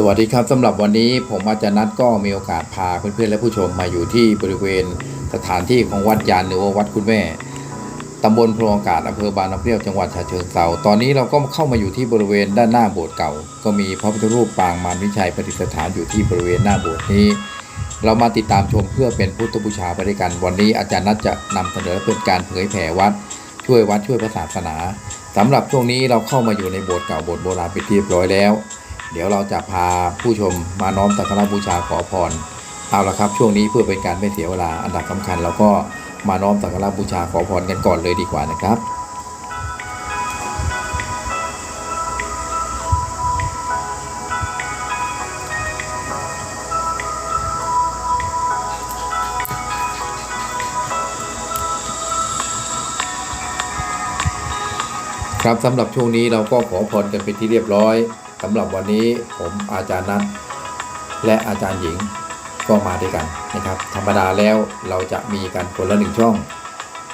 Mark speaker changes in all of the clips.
Speaker 1: สวัสดีครับสำหรับวันนี้ผมอาจารย์นัดก็มีโอกาสพาเพื่อนๆและผู้ชมมาอยู่ที่บริเวณสถานที่ของวัดยานหรือว่าวัดคุณแม่ตำบลพลอากาศอำเภอบางน้ำเปรี้ยวจังหวัดฉะเชิงเทราตอนนี้เราก็เข้ามาอยู่ที่บริเวณด้านหน้าโบสถ์เก่า ก็มีพระพุทธรูปปางมารวิชัยประดิษฐานอยู่ที่บริเวณหน้าโบสถ์นี้ เรามาติดตามชมเพื่อเป็นพุทธบูชาไปด้วยกัน วันนี้อาจารย์นัดจะนำเสนอเป็นการเผยแผ่วัด ช่วยวัดช่วยพระศาสนาสำหรับช่วงนี้เราเข้ามาอยู่ในโบสถ์เก่าโบสถ์โบราณไปที่เรียบร้อยแล้ว เดี๋ยวเราจะพาผู้ชมมาน้อมสักการะบูชาขอพรเอาละครับช่วงนี้เพื่อเป็นการไม่เสียเวลาอันดับสำคัญเราก็มาน้อมสักการะบูชาขอพรกันก่อนเลยดีกว่านะครับครับสำหรับช่วงนี้เราก็ขอพรกันเป็นที่เรียบร้อย สำหรับวันนี้ผมอาจารย์นัทและอาจารย์หญิงก็มาด้วยกันนะครับ ธรรมดาแล้วเราจะมีกันคนละหนึ่งช่อง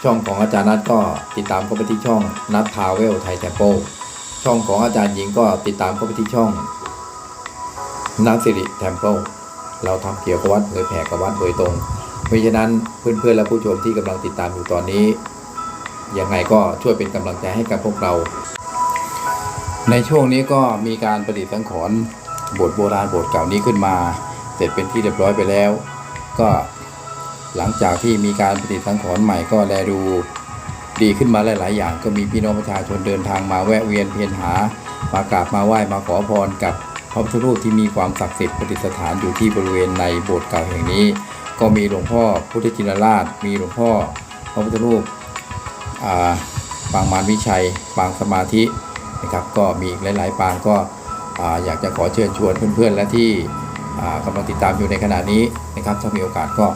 Speaker 1: ช่องของอาจารย์นัทก็ติดตามเข้าไปที่ช่องนัททาวเวลไทยแทมโปช่องของอาจารย์หญิงก็ติดตามเข้าไปที่ช่องนัทสิริแทมโปเราทำเกี่ยวกับวัดเผยแผ่กับวัดโดยตรง เพราะฉะนั้นเพื่อนๆและผู้ชมที่กำลังติดตามอยู่ตอนนี้ยังไงก็ช่วยเป็นกำลังใจให้กับพวกเรา ในช่วงนี้ก็มีการประดิษฐ์สังขรณ์บสถ์โบราณบสถ์เก่านี้ขึ้นมา เสร็จเป็นที่เรียบร้อยไปแล้ว ก็หลังจากที่มีการประดิษฐ์สังขรณ์ใหม่ก็แลดูดีขึ้นมาหลาย ๆ อย่าง ก็มีพี่น้องประชาชนเดินทางมาแวะเวียนเพียรหามากราบมาไหว้มาขอพรกับพระพุทธรูปที่มีความศักดิ์สิทธิ์ประดิษฐานอยู่ที่บริเวณในโบสถ์เก่าแห่งนี้ ก็มีหลวงพ่อพุทธจินราช มีหลวงพ่อพระพุทธรูปปางมารวิชัย ปางสมาธิ นะครับก็มีอีกหลาย ๆ ปางก็อ่าอยากจะขอเชิญชวนเพื่อนๆ และที่กำลังติดตามอยู่ในขณะนี้นะครับถ้ามีโอกาสก็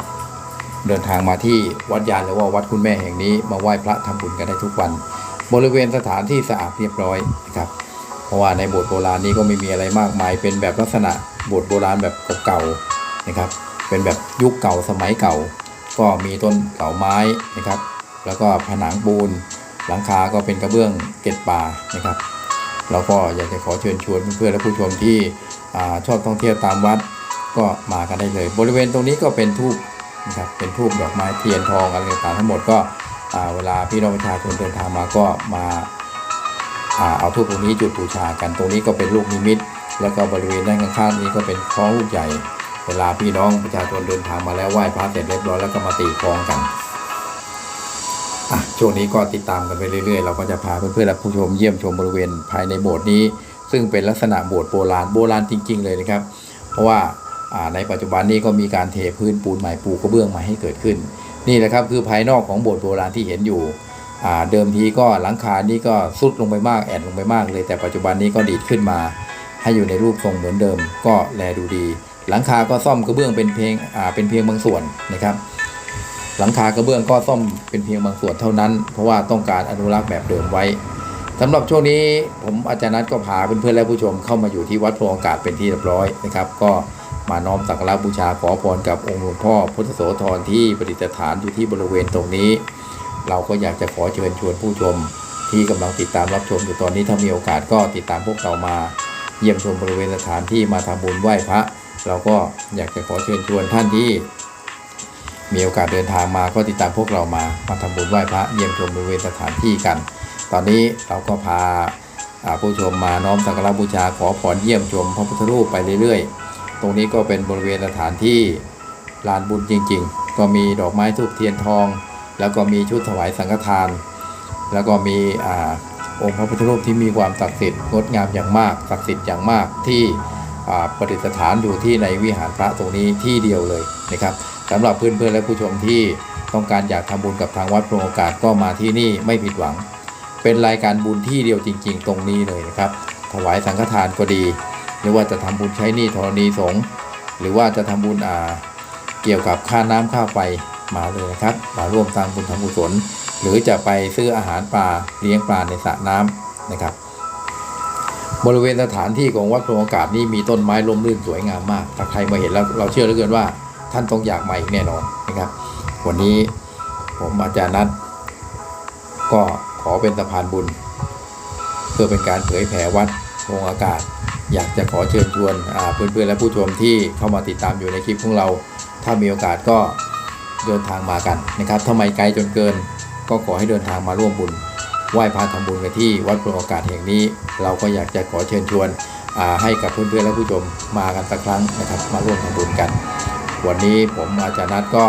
Speaker 1: เดินทางมาที่วัดยานหรือว่าวัดคุณแม่แห่งนี้มาไหว้พระทำบุญกันได้ทุกวัน บริเวณสถานที่สะอาดเรียบร้อยนะครับเพราะว่าในโบสถ์โบราณนี้ก็ไม่มีอะไรมากมาย เป็นแบบลักษณะโบสถ์โบราณแบบเก่าๆนะครับเป็นแบบยุคเก่าสมัยเก่า ก็มีต้นเสาไม้นะครับ แล้วก็ผนังปูนหลังคาก็เป็นกระเบื้องเกล็ดป่านะครับ เราก็อยากจะขอเชิญชวนเพื่อนๆและผู้ชมที่ชอบท่องเที่ยวตามวัดก็มากันได้เลย บริเวณตรงนี้ก็เป็นทูบนะครับเป็นทูบดอกไม้เทียนทองอะไรต่างทั้งหมดก็เวลาพี่น้องประชาชนเดินทางมาก็มาเอาทูบตรงนี้จุดบูชากันตรงนี้ก็เป็นลูกนิมิต แล้วก็บริเวณด้านข้างๆนี้ก็เป็นคล้องลูกใหญ่ เวลาพี่น้องประชาชนเดินทางมาแล้วไหว้พระเสร็จเรียบร้อยแล้วก็มาตีคล้องกัน ช่วงนี้ก็ติดตามกันไปเรื่อยๆ เราก็จะพาเพื่อนๆและผู้ชมเยี่ยมชมบริเวณภายในโบสถ์นี้ ซึ่งเป็นลักษณะโบสถ์โบราณโบราณจริง ๆ เลยนะครับ เพราะว่าในปัจจุบันนี้ก็มีการเทพื้นปูนใหม่ปูกระเบื้องใหม่ให้เกิดขึ้น นี่แหละครับคือภายนอกของโบสถ์โบราณที่เห็นอยู่เดิมทีก็หลังคานี่ก็สุดลงไปมากแอดลงไปมากเลยแต่ปัจจุบันนี้ก็ดีดขึ้นมา ให้อยู่ในรูปทรงเหมือนเดิม ก็แลดูดี หลังคาก็ซ่อมกระเบื้องเป็นเพียงเป็นเพียงบางส่วนนะครับ หลังคากระเบื้องก็ซ่อมเป็นเพียงบางส่วนเท่านั้น เพราะว่าต้องการอนุรักษ์แบบเดิมไว้สำหรับช่วงนี้ผมอาจารย์นัทก็พาเพื่อนๆและผู้ชมเข้ามาอยู่ที่วัดโพรงอากาศเป็นที่เรียบร้อยนะครับ ก็มาน้อมสักการะบูชาขอพรกับองค์หลวงพ่อพุทธโสธรที่ประดิษฐานอยู่ที่บริเวณตรงนี้ เราก็อยากจะขอเชิญชวนผู้ชม ที่กำลังติดตามรับชมอยู่ตอนนี้ถ้ามีโอกาสก็ติดตามพวกเรามา เยี่ยมชมบริเวณสถานที่มาทำบุญไหว้พระ เราก็อยากจะขอเชิญชวนท่านที่ มีโอกาสเดินทางมาก็ติดตามพวกเรามามาทำบุญไหว้พระเยี่ยมชมบริเวณสถานที่กัน ตอนนี้เราก็พาผู้ชมมาน้อมสักการะบูชาขอพรเยี่ยมชมพระพุทธรูปไปเรื่อยๆ ตรงนี้ก็เป็นบริเวณสถานที่ลานบุญจริง ๆ ก็มีดอกไม้ทูบเทียนทอง แล้วก็มีชุดถวายสังฆทาน แล้วก็มีอองค์พระพุทธรูปที่มีความศักดิ์สิทธิ์งดงามอย่างมากศักดิ์สิทธิ์อย่างมากที่ประดิษฐานอยู่ที่ในวิหารพระตรงนี้ที่เดียวเลยนะครับ สำหรับเพื่อนๆและผู้ชมที่ต้องการอยากทำบุญกับทางวัดโปรงโอกาสก็มาที่นี่ไม่ผิดหวัง เป็นรายการบุญที่เดียวจริง ๆ ตรงนี้เลยนะครับ ถวายสังฆทานก็ดี หรือว่าจะทำบุญใช้หนี้ธรณีสงฆ์หรือว่าจะทำบุญอ่าเกี่ยวกับค่าน้ำค่าไฟมาเลยนะครับมาร่วมสร้างบุญทำกุศลหรือจะไปซื้ออาหารปลาเลี้ยงปลาในสระน้ำนะครับ บริเวณสถานที่ของวัดโพรงอากาศนี่มีต้นไม้ร่มรื่นสวยงามมาก ถ้าใครมาเห็นแล้วเราเชื่อเหลือเกินว่า ท่านต้องอยากมาอีกแน่นอนนะครับ วันนี้ผมอาจารย์นัทก็ขอเป็นสะพานบุญ เพื่อเป็นการเผยแผ่วัดโพรงอากาศ อยากจะขอเชิญชวนเพื่อนๆและผู้ชมที่เข้ามาติดตามอยู่ในคลิปของเรา ถ้ามีโอกาสก็เดินทางมากันนะครับถ้าไม่ไกลจนเกิน ก็ขอให้เดินทางมาร่วมบุญไหว้พระทำบุญกันที่วัดโปรโอกาสแห่งนี้ เราก็อยากจะขอเชิญชวนให้กับเพื่อนๆและผู้ชมมากันสักครั้งนะครับ มาร่วมทำบุญกัน วันนี้ผมอาจารย์นัทก็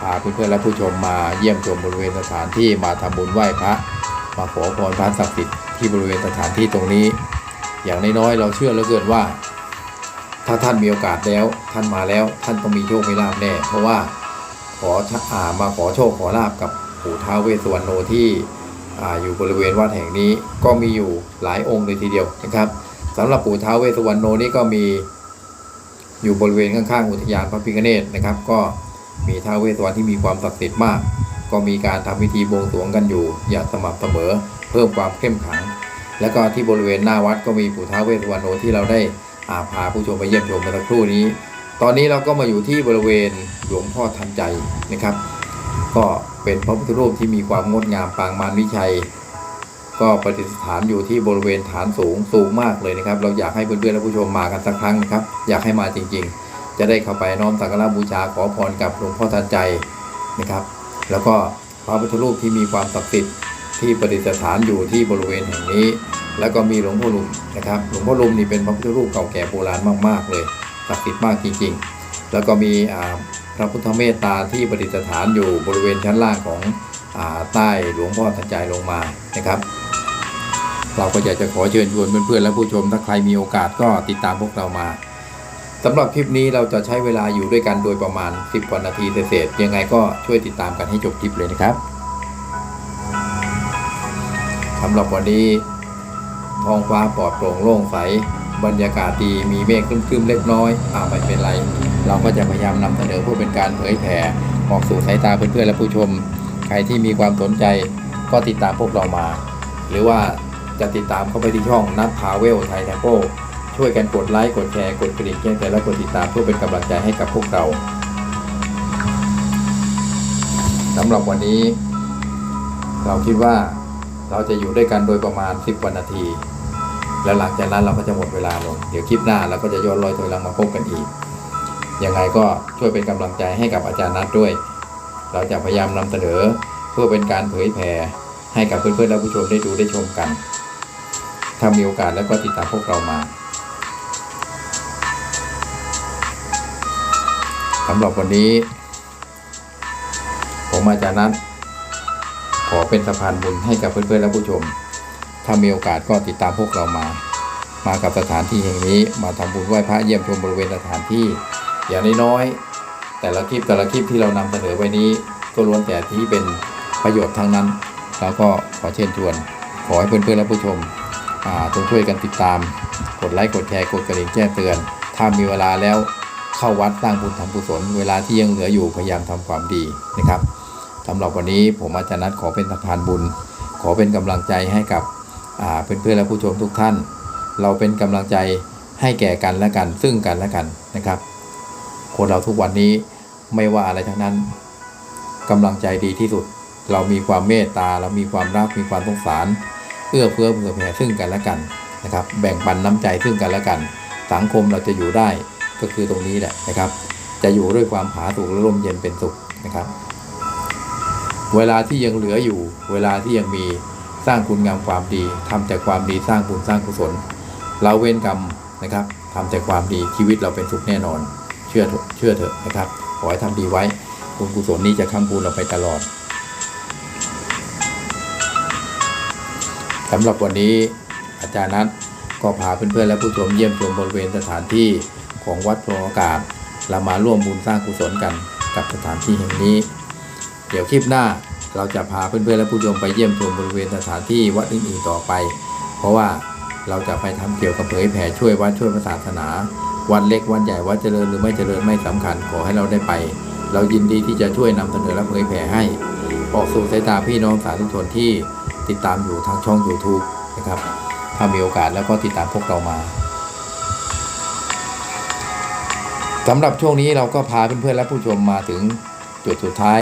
Speaker 1: พาเพื่อนๆและผู้ชมมาเยี่ยมชมบริเวณสถานที่มาทำบุญไหว้พระมาขอพรพระศักดิ์สิทธิ์ที่บริเวณสถานที่ตรงนี้ อย่างน้อยๆเราเชื่อเหลือเกินว่า ถ้าท่านมีโอกาสแล้วท่านมาแล้วท่านต้องมีโชคมีลาภแน่ เพราะว่าขออ่ามาขอโชคขอลาบกับปู่ท้าวเวสสุวรรณโนที่อ่าอยู่บริเวณวัดแห่งนี้ก็มีอยู่หลายองค์เลยทีเดียวนะครับสำหรับปู่ท้าวเวสสุวรรณโนนี่ก็มี อยู่บริเวณข้างๆอุทยานพระพิฆเนศนะครับ ก็มีท้าวเวสสุวรรณที่มีความศักดิ์สิทธิ์มาก ก็มีการทำพิธีบวงสรวงกันอยู่อย่างสม่ำเสมอ เพิ่มความเข้มขัง แล้วก็ที่บริเวณหน้าวัดก็มีปู่ท้าวเวสสุวรรณโนที่เราได้อาพาผู้ชมไปเยี่ยมชมเมื่อสักครู่นี้ ตอนนี้เราก็มาอยู่ที่บริเวณหลวงพ่อทันใจนะครับ ก็เป็นพระพุทธรูปที่มีความงดงามปางมารวิชัย ก็ประดิษฐานอยู่ที่บริเวณฐานสูงสูงมากเลยนะครับ เราอยากให้เพื่อนๆและผู้ชมมากันสักครั้งครับ อยากให้มาจริงๆ จะได้เข้าไปน้อมสักการะบูชาขอพรกับหลวงพ่อทันใจนะครับ แล้วก็พระพุทธรูปที่มีความศักดิ์สิทธิ์ที่ประดิษฐานอยู่ที่บริเวณแห่งนี้ แล้วก็มีหลวงพ่อลุมนะครับ หลวงพ่อลุมนี่เป็นพระพุทธรูปเก่าแก่โบราณมากๆเลยศักดิ์สิทธิ์มากจริงๆ แล้วก็มีพระพุทธเมตตาที่ประดิษฐานอยู่บริเวณชั้นล่างของอใต้หลวงพ่อทันใจลงมานะครับ เราก็อยากจะขอเชิญชวนเพื่อนๆและผู้ชมถ้าใครมีโอกาสก็ติดตามพวกเรามาสำหรับคลิปนี้เราจะใช้เวลาอยู่ด้วยกันโดยประมาณ 10กว่านาทีเศษยังไงก็ช่วยติดตามกันให้จบคลิปเลยนะครับสำหรับวันนี้ท้องฟ้าปลอดโปร่งโล่งใส บรรยากาศดีมีเมฆครึ้มๆเล็กน้อยอ่าไม่เป็นไร เราก็จะพยายามนำเสนอเพื่อเป็นการเผยแผ่ออกสู่สายตาเพื่อนๆและผู้ชม ใครที่มีความสนใจก็ติดตามพวกเรามา หรือว่า จะติดตามเข้าไปที่ช่องนัทพาเวลไทยแทโก้ช่วยกันกดไลค์กดแชร์กดกระดิ่งแจ้งเตือนและกดติดตามเพื่อเป็นกำลังใจให้กับพวกเราสำหรับวันนี้ เราคิดว่าเราจะอยู่ด้วยกันโดยประมาณ 10วันนาที แล้วหลังจากนั้นเราก็จะหมดเวลาลง เดี๋ยวคลิปหน้าเราก็จะย้อนรอยถอยหลังมาพบกันอีก ยังไงก็ช่วยเป็นกำลังใจให้กับอาจารย์นัทด้วย เราจะพยายามนำเสนอเพื่อเป็นการเผยแผ่ให้กับเพื่อนๆและผู้ชมได้ดูได้ชมกัน ถ้ามีโอกาสแล้วก็ติดตามพวกเรามาสำหรับวันนี้ ผมอาจารย์นัทขอเป็นสะพานบุญให้กับเพื่อนๆและผู้ชม ถ้ามีโอกาสก็ติดตามพวกเรามา มากับสถานที่แห่งนี้มาทำบุญไหว้พระเยี่ยมชมบริเวณสถานที่ อย่างน้อยๆแต่ละคลิปแต่ละคลิปที่เรานำเสนอไปนี้ ก็ล้วนแต่ที่เป็นประโยชน์ทั้งนั้น แล้วก็ขอเชิญชวน ขอให้เพื่อนๆและผู้ชม จงช่วยกันติดตาม กดไลค์กดแชร์กดกระดิ่งแจ้งเตือน ถ้ามีเวลาแล้วเข้าวัดสร้างบุญทำกุศลเวลาที่ยังเหลืออยู่พยายามทำความดีนะครับสำหรับวันนี้ผมอาจารย์นัทขอเป็นสะพานบุญ ขอเป็นกำลังใจให้กับอ่าเพื่อนๆและผู้ชมทุกท่าน เราเป็นกำลังใจให้แก่กันและกัน ซึ่งกันและกันนะครับ คนเราทุกวันนี้ไม่ว่าอะไรทั้งนั้นกำลังใจดีที่สุด เรามีความเมตตาเรามีความรักมีความสงสาร เอื้อเฟื้อเผื่อแผ่ซึ่งกันและกันนะครับ แบ่งปันน้ำใจซึ่งกันและกัน สังคมเราจะอยู่ได้ก็คือตรงนี้แหละนะครับ จะอยู่ด้วยความผาสุกและร่มเย็นเป็นสุขนะครับ เวลาที่ยังเหลืออยู่ เวลาที่ยังมีสร้างคุณงามความดีทำแต่ความดีสร้างบุญสร้างกุศลเราเว้นกรรมนะครับทำแต่ความดีชีวิตเราเป็นสุขแน่นอน เชื่อเถอะเชื่อเถอะนะครับขอให้ทำดีไว้บุญกุศลนี้จะค้ำคูณเราไปตลอด สำหรับวันนี้อาจารย์นัทก็พาเพื่อนๆและผู้ชมเยี่ยมชมบริเวณสถานที่ของวัดพธิ์อากาศเรามาร่วมบุญสร้างกุศลกันกับสถานที่แห่งนี้ เดี๋ยวคลิปหน้าเราจะพาเพื่อนๆและผู้ชมไปเยี่ยมชมบริเวณสถานที่วัดอื่นๆต่อไป เพราะว่าเราจะไปทำเกี่ยวกับเผยแผ่ช่วยวัดช่วยศาสนา วัดเล็กวัดใหญ่วัดเจริญหรือไม่เจริญไม่สำคัญขอให้เราได้ไป เรายินดีที่จะช่วยนำเสนอและเผยแผ่ให้ ออกสู่สายตาพี่น้องสาธุชนที่ ติดตามอยู่ทางช่อง YouTube นะครับ ถ้ามีโอกาสแล้วก็ติดตามพวกเรามาสำหรับช่วงนี้เราก็พาเพื่อนๆและผู้ชมมาถึงจุดสุดท้าย